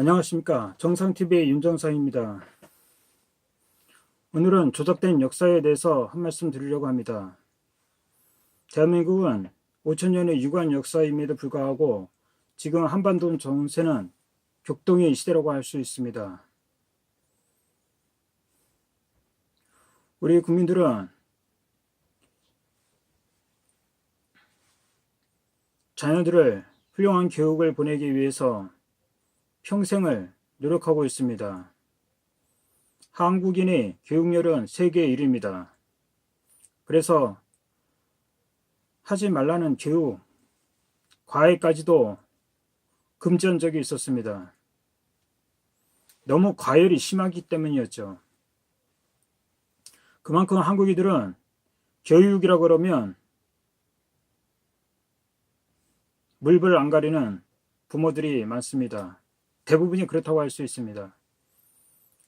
안녕하십니까 정상TV의 윤정상입니다. 오늘은 조작된 역사에 대해서 한 말씀 드리려고 합니다. 대한민국은 5천년의 유관 역사임에도 불구하고 지금 한반도 정세는 격동의 시대라고 할 수 있습니다. 우리 국민들은 자녀들을 훌륭한 교육을 보내기 위해서 평생을 노력하고 있습니다. 한국인의 교육열은 세계 1위입니다. 그래서 하지 말라는 교육, 과외까지도 금지한 적이 있었습니다. 너무 과열이 심하기 때문이었죠. 그만큼 한국인들은 교육이라 그러면 물불 안 가리는 부모들이 많습니다. 대부분이 그렇다고 할 수 있습니다.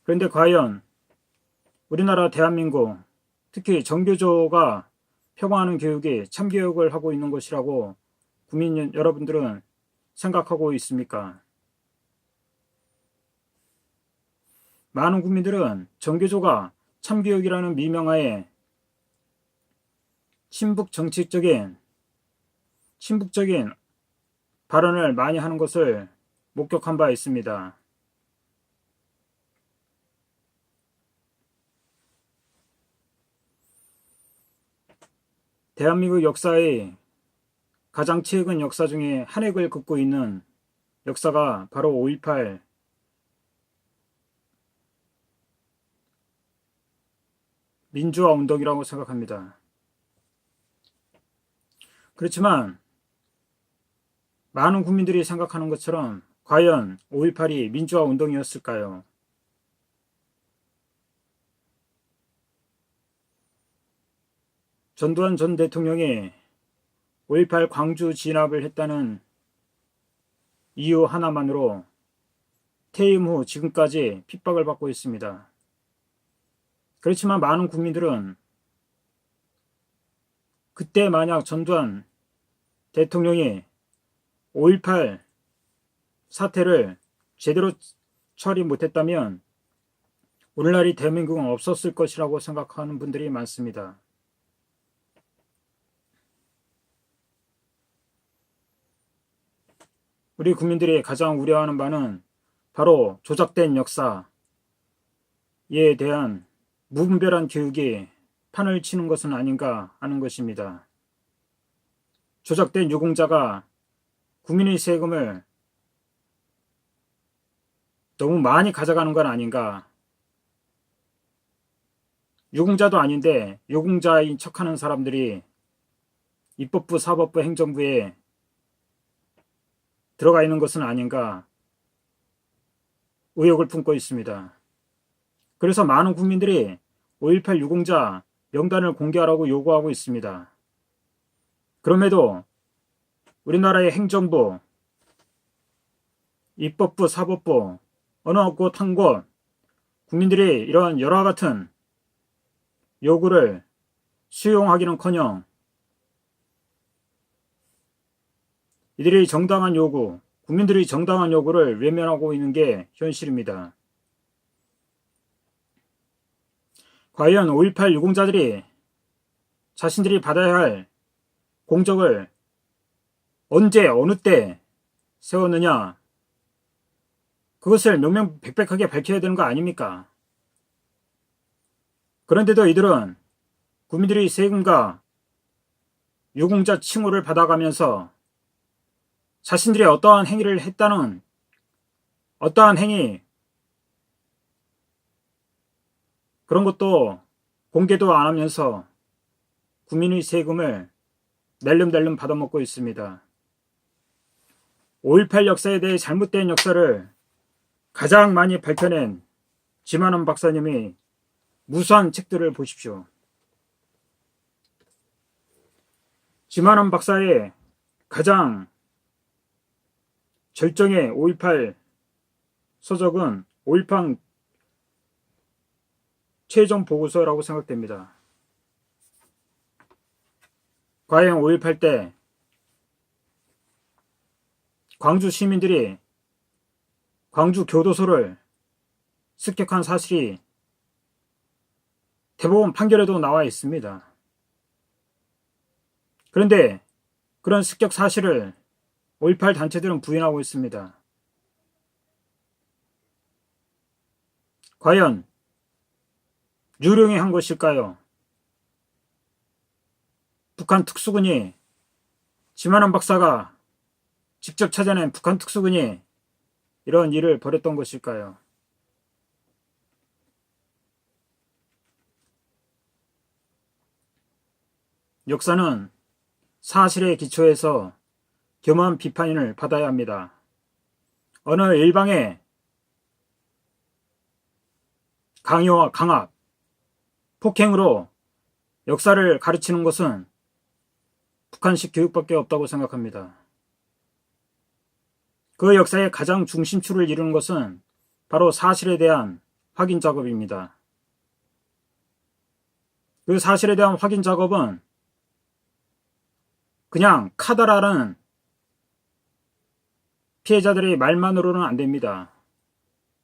그런데 과연 우리나라 대한민국, 특히 정교조가 표방하는 교육이 참교육을 하고 있는 것이라고 국민 여러분들은 생각하고 있습니까? 많은 국민들은 정교조가 참교육이라는 미명하에 친북 정치적인 친북적인 발언을 많이 하는 것을 목격한 바 있습니다. 대한민국 역사의 가장 최근 역사 중에 한 획을 긋고 있는 역사가 바로 5.18 민주화 운동이라고 생각합니다. 그렇지만 많은 국민들이 생각하는 것처럼 과연 5.18이 민주화 운동이었을까요? 전두환 전 대통령이 5.18 광주 진압을 했다는 이유 하나만으로 퇴임 후 지금까지 핍박을 받고 있습니다. 그렇지만 많은 국민들은 그때 만약 전두환 대통령이 5.18 사태를 제대로 처리 못했다면 오늘날이 대한민국은 없었을 것이라고 생각하는 분들이 많습니다. 우리 국민들이 가장 우려하는 바는 바로 조작된 역사에 대한 무분별한 교육이 판을 치는 것은 아닌가 하는 것입니다. 조작된 유공자가 국민의 세금을 너무 많이 가져가는 건 아닌가. 유공자도 아닌데 유공자인 척하는 사람들이 입법부, 사법부, 행정부에 들어가 있는 것은 아닌가 의혹을 품고 있습니다. 그래서 많은 국민들이 5.18 유공자 명단을 공개하라고 요구하고 있습니다. 그럼에도 우리나라의 행정부, 입법부, 사법부, 곳한곳 국민들이 이러한 여러 같은 요구를 수용하기는커녕 이들이 정당한 요구, 국민들이 정당한 요구를 외면하고 있는 게 현실입니다. 과연 5.18 유공자들이 자신들이 받아야 할 공적을 언제, 어느 때 세웠느냐, 그것을 명명백백하게 밝혀야 되는 거 아닙니까? 그런데도 이들은 국민들이 세금과 유공자 칭호를 받아가면서 자신들이 어떠한 행위를 했다는 어떠한 행위 그런 것도 공개도 안 하면서 국민의 세금을 낼름낼름 받아먹고 있습니다. 5.18 역사에 대해 잘못된 역사를 가장 많이 밝혀낸 지만원 박사님이 무수한 책들을 보십시오. 지만원 박사의 가장 절정의 5.18 서적은 5.18 최종 보고서라고 생각됩니다. 과연 5.18 때 광주 시민들이 광주 교도소를 습격한 사실이 대법원 판결에도 나와 있습니다. 그런데 그런 습격 사실을 5.18 단체들은 부인하고 있습니다. 과연 유령이 한 것일까요? 북한 특수군이 지만한 박사가 직접 찾아낸 북한 특수군이 이런 일을 벌였던 것일까요? 역사는 사실에 기초해서 겸한 비판을 받아야 합니다. 어느 일방의 강요와 강압, 폭행으로 역사를 가르치는 것은 북한식 교육밖에 없다고 생각합니다. 그 역사의 가장 중심축을 이루는 것은 바로 사실에 대한 확인 작업입니다. 그 사실에 대한 확인 작업은 그냥 카더라는 피해자들의 말만으로는 안 됩니다.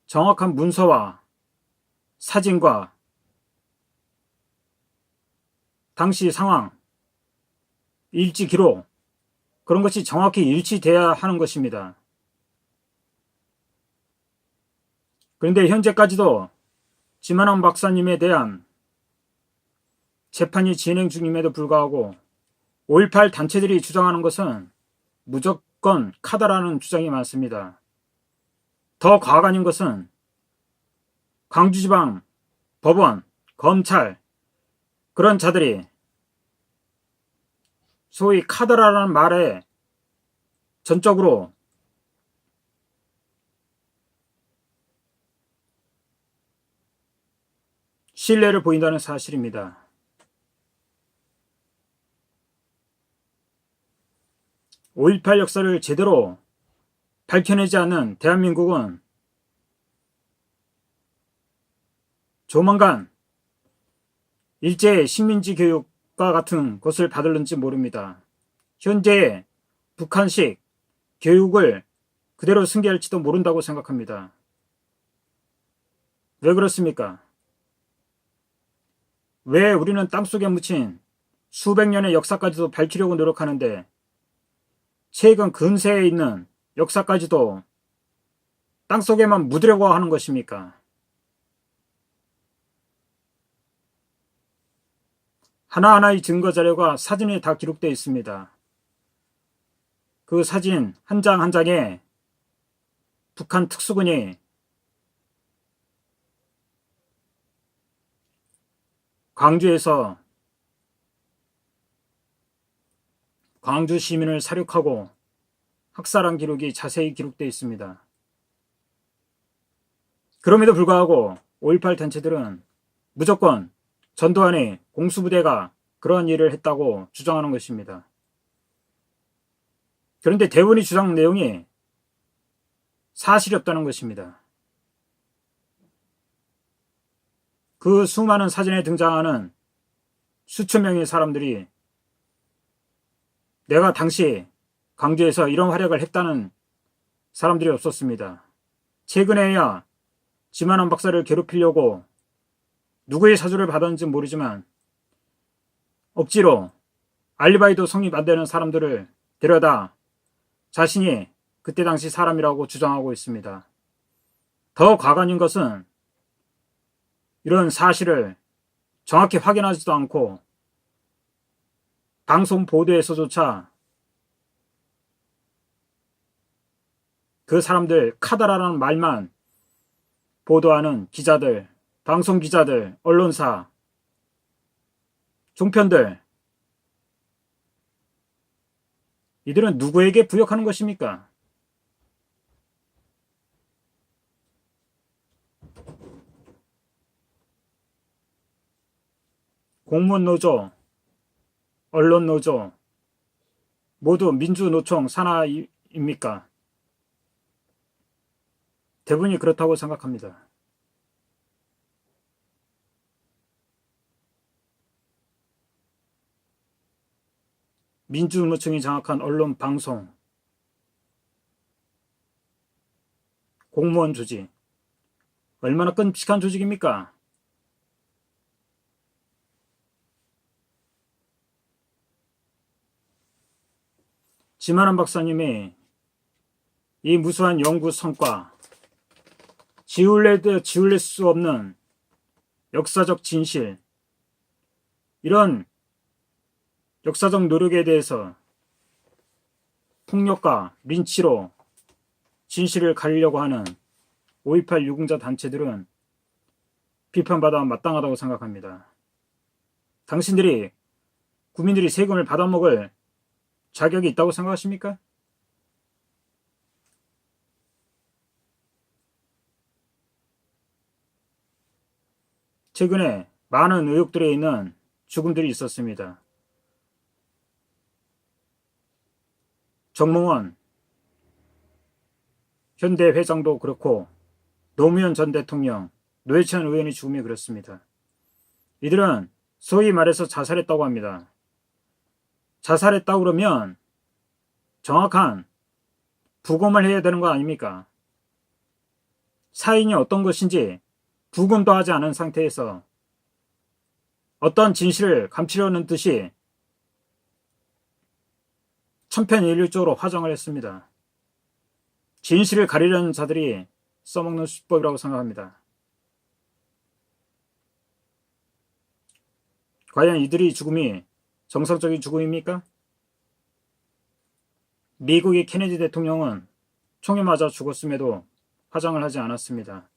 정확한 문서와 사진과 당시 상황, 일지 기록, 그런 것이 정확히 일치돼야 하는 것입니다. 그런데 현재까지도 지만원 박사님에 대한 재판이 진행 중임에도 불구하고 5.18 단체들이 주장하는 것은 무조건 카다라는 주장이 많습니다. 더 과관인 것은 광주지방 법원, 검찰 그런 자들이 소위 카드라라는 말에 전적으로 신뢰를 보인다는 사실입니다. (5.18) 역사를 제대로 밝혀내지 않는 대한민국은 조만간 일제 식민지 교육과 같은 것을 받을는지 모릅니다. 현재 북한식 교육을 그대로 승계할지도 모른다고 생각합니다. 왜 그렇습니까? 왜 우리는 땅속에 묻힌 수백 년의 역사까지도 밝히려고 노력하는데 최근 근세에 있는 역사까지도 땅속에만 묻으려고 하는 것입니까? 하나하나의 증거 자료가 사진에 다 기록되어 있습니다. 그 사진 한 장한 장에 북한 특수군이 광주에서 광주 시민을 사륙하고 학살한 기록이 자세히 기록되어 있습니다. 그럼에도 불구하고 5.18 단체들은 무조건 전두환의 공수부대가 그런 일을 했다고 주장하는 것입니다. 그런데 대원이 주장 내용이 사실이 없다는 것입니다. 그 수많은 사진에 등장하는 수천 명의 사람들이 내가 당시 강주에서 이런 활약을 했다는 사람들이 없었습니다. 최근에야 지만한 박사를 괴롭히려고 누구의 사주를 받았는지 모르지만 억지로 알리바이도 성립 안 되는 사람들을 데려다 자신이 그때 당시 사람이라고 주장하고 있습니다. 더 과관인 것은 이런 사실을 정확히 확인하지도 않고 방송 보도에서조차 그 사람들 카다라라는 말만 보도하는 기자들 방송 기자들, 언론사, 종편들 이들은 누구에게 부역하는 것입니까? 공무원 노조, 언론 노조 모두 민주노총 산하입니까? 대부분이 그렇다고 생각합니다. 민주노총이 장악한 언론 방송 공무원 조직. 얼마나 끔찍한 조직입니까? 지만한 박사님이 이 무수한 연구 성과, 지울래도 지울릴 수 없는 역사적 진실, 이런 역사적 노력에 대해서 폭력과 린치로 진실을 가리려고 하는 5.18 유공자 단체들은 비판받아 마땅하다고 생각합니다. 당신들이 국민들이 세금을 받아먹을 자격이 있다고 생각하십니까? 최근에 많은 의혹들에 있는 죽음들이 있었습니다. 정몽원 현대 회장도 그렇고 노무현 전 대통령, 노회찬 의원의 죽음이 그렇습니다. 이들은 소위 말해서 자살했다고 합니다. 자살했다고 그러면 정확한 부검을 해야 되는 거 아닙니까? 사인이 어떤 것인지 부검도 하지 않은 상태에서 어떤 진실을 감추려는 듯이 천편일률적으로 화정을 했습니다. 진실을 가리려는 자들이 써먹는 수법이라고 생각합니다. 과연 이들이 죽음이 정상적인 죽음입니까? 미국의 케네디 대통령은 총에 맞아 죽었음에도 화장을 하지 않았습니다.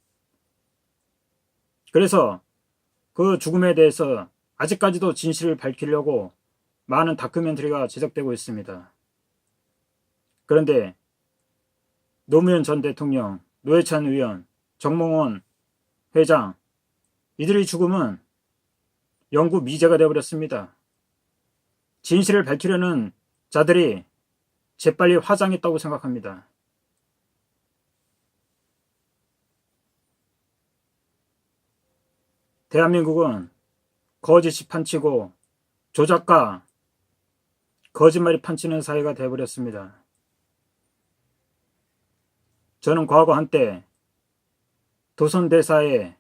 그래서 그 죽음에 대해서 아직까지도 진실을 밝히려고 많은 다큐멘터리가 제작되고 있습니다. 그런데 노무현 전 대통령, 노회찬 의원, 정몽원 회장 이들의 죽음은 영구 미제가 되어버렸습니다. 진실을 밝히려는 자들이 재빨리 화장했다고 생각합니다. 대한민국은 거짓이 판치고 조작과 거짓말이 판치는 사회가 되어버렸습니다. 저는 과거 한때 도선대사에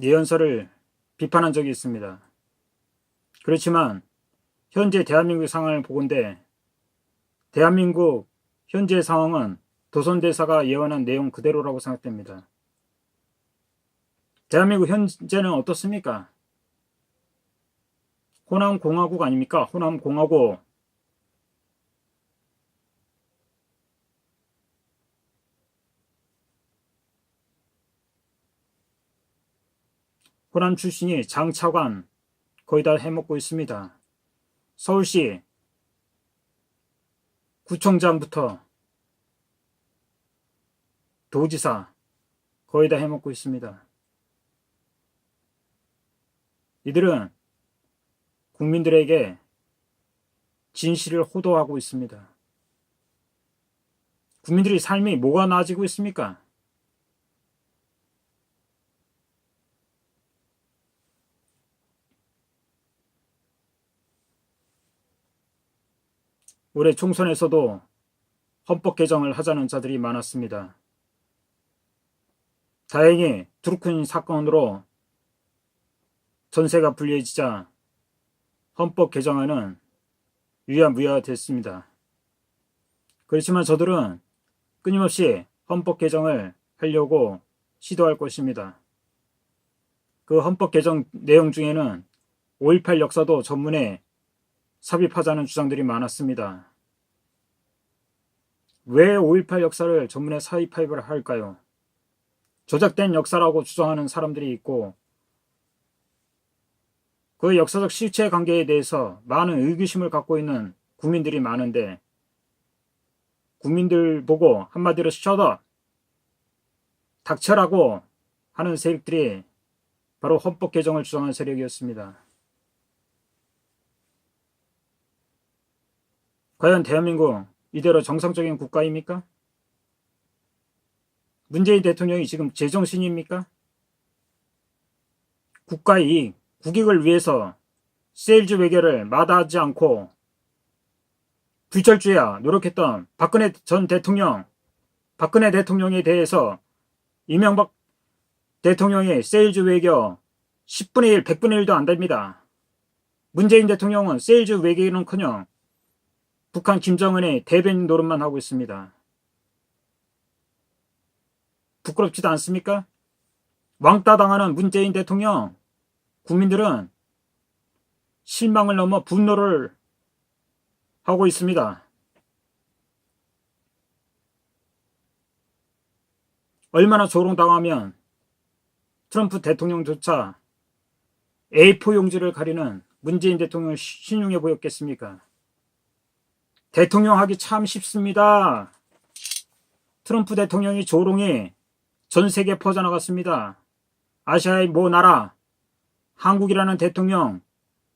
예언서를 비판한 적이 있습니다. 그렇지만 현재 대한민국 상황을 보건대 대한민국 현재 상황은 도선대사가 예언한 내용 그대로라고 생각됩니다. 대한민국 현재는 어떻습니까? 호남공화국 아닙니까? 호남공화국. 호남 출신이 장차관 거의 다 해먹고 있습니다. 서울시 구청장부터 도지사 거의 다 해먹고 있습니다. 이들은 국민들에게 진실을 호도하고 있습니다. 국민들의 삶이 뭐가 나아지고 있습니까? 올해 총선에서도 헌법 개정을 하자는 자들이 많았습니다. 다행히 드루큰 사건으로 전세가 불리해지자 헌법 개정안은 유야무야가 됐습니다. 그렇지만 저들은 끊임없이 헌법 개정을 하려고 시도할 것입니다. 그 헌법 개정 내용 중에는 5.18 역사도 전문에 삽입하자는 주장들이 많았습니다. 왜 5.18 역사를 전문에 삽입을 할까요? 조작된 역사라고 주장하는 사람들이 있고 그 역사적 실체 관계에 대해서 많은 의구심을 갖고 있는 국민들이 많은데 국민들 보고 한마디로 셔더 닥쳐라고 하는 세력들이 바로 헌법 개정을 주장한 세력이었습니다. 과연 대한민국 이대로 정상적인 국가입니까? 문재인 대통령이 지금 제정신입니까? 국가 이익, 국익을 위해서 세일즈 외교를 마다하지 않고 불철주야 노력했던 박근혜 전 대통령, 박근혜 대통령에 대해서 이명박 대통령의 세일즈 외교 10분의 1, 100분의 1도 안 됩니다. 문재인 대통령은 세일즈 외교는커녕 북한 김정은의 대변인 노릇만 하고 있습니다. 부끄럽지도 않습니까? 왕따 당하는 문재인 대통령, 국민들은 실망을 넘어 분노를 하고 있습니다. 얼마나 조롱당하면 트럼프 대통령조차 A4 용지를 가리는 문재인 대통령을 신용해 보였겠습니까? 대통령 하기 참 쉽습니다. 트럼프 대통령이 조롱이 전 세계에 퍼져나갔습니다. 아시아의 모 나라, 한국이라는 대통령,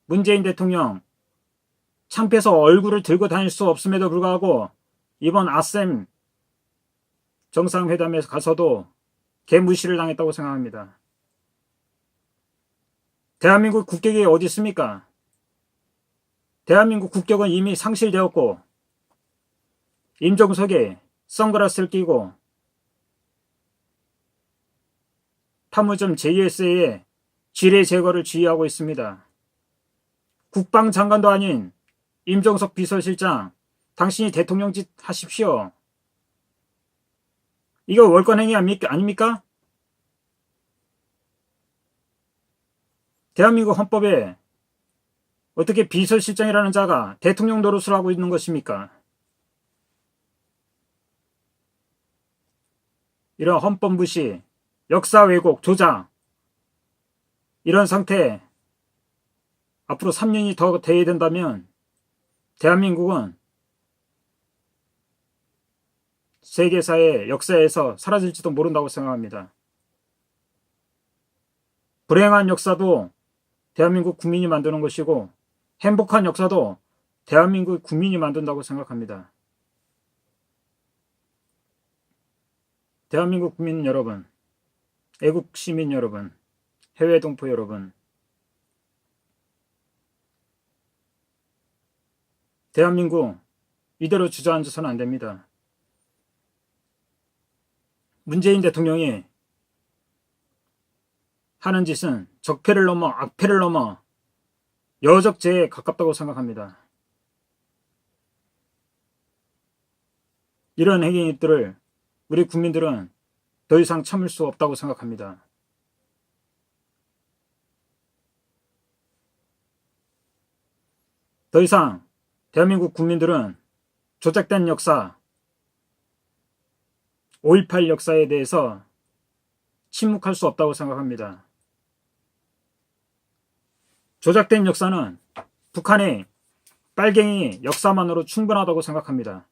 문재인 대통령, 창피해서 얼굴을 들고 다닐 수 없음에도 불구하고 이번 아셈 정상회담에 가서도 개무시를 당했다고 생각합니다. 대한민국 국격이 어디 있습니까? 대한민국 국격은 이미 상실되었고 임종석이 선글라스를 끼고 파무점 JSA의 지뢰 제거를 지휘하고 있습니다. 국방장관도 아닌 임종석 비서실장, 당신이 대통령 짓 하십시오. 이거 월권행위 아닙니까? 대한민국 헌법에 어떻게 비서실장이라는 자가 대통령 노릇을 하고 있는 것입니까? 이런 헌법 무시, 역사 왜곡, 조작 이런 상태 앞으로 3년이 더 돼야 된다면 대한민국은 세계사의 역사에서 사라질지도 모른다고 생각합니다. 불행한 역사도 대한민국 국민이 만드는 것이고 행복한 역사도 대한민국 국민이 만든다고 생각합니다. 대한민국 국민 여러분, 애국 시민 여러분, 해외 동포 여러분, 대한민국 이대로 주저앉아서는 안 됩니다. 문재인 대통령이 하는 짓은 적폐를 넘어 악폐를 넘어 여적죄에 가깝다고 생각합니다. 이런 행위들을 우리 국민들은 더 이상 참을 수 없다고 생각합니다. 더 이상 대한민국 국민들은 조작된 역사, 5.18 역사에 대해서 침묵할 수 없다고 생각합니다. 조작된 역사는 북한의 빨갱이 역사만으로 충분하다고 생각합니다.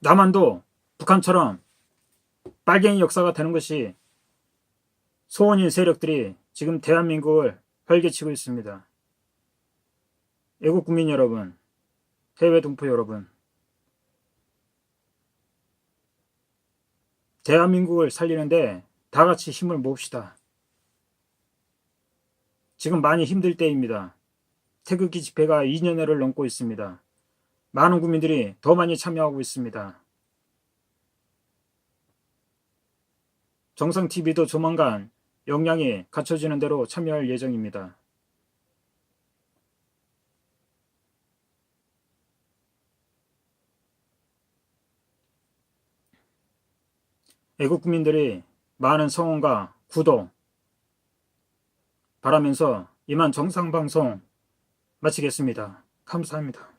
남한도 북한처럼 빨갱이 역사가 되는 것이 소원인 세력들이 지금 대한민국을 활개치고 있습니다. 애국 국민 여러분, 해외 동포 여러분, 대한민국을 살리는데 다 같이 힘을 모읍시다. 지금 많이 힘들 때입니다. 태극기 집회가 2년여를 넘고 있습니다. 많은 국민들이 더 많이 참여하고 있습니다. 정상TV도 조만간 역량이 갖춰지는 대로 참여할 예정입니다. 애국 국민들이 많은 성원과 구독 바라면서 이만 정상방송 마치겠습니다. 감사합니다.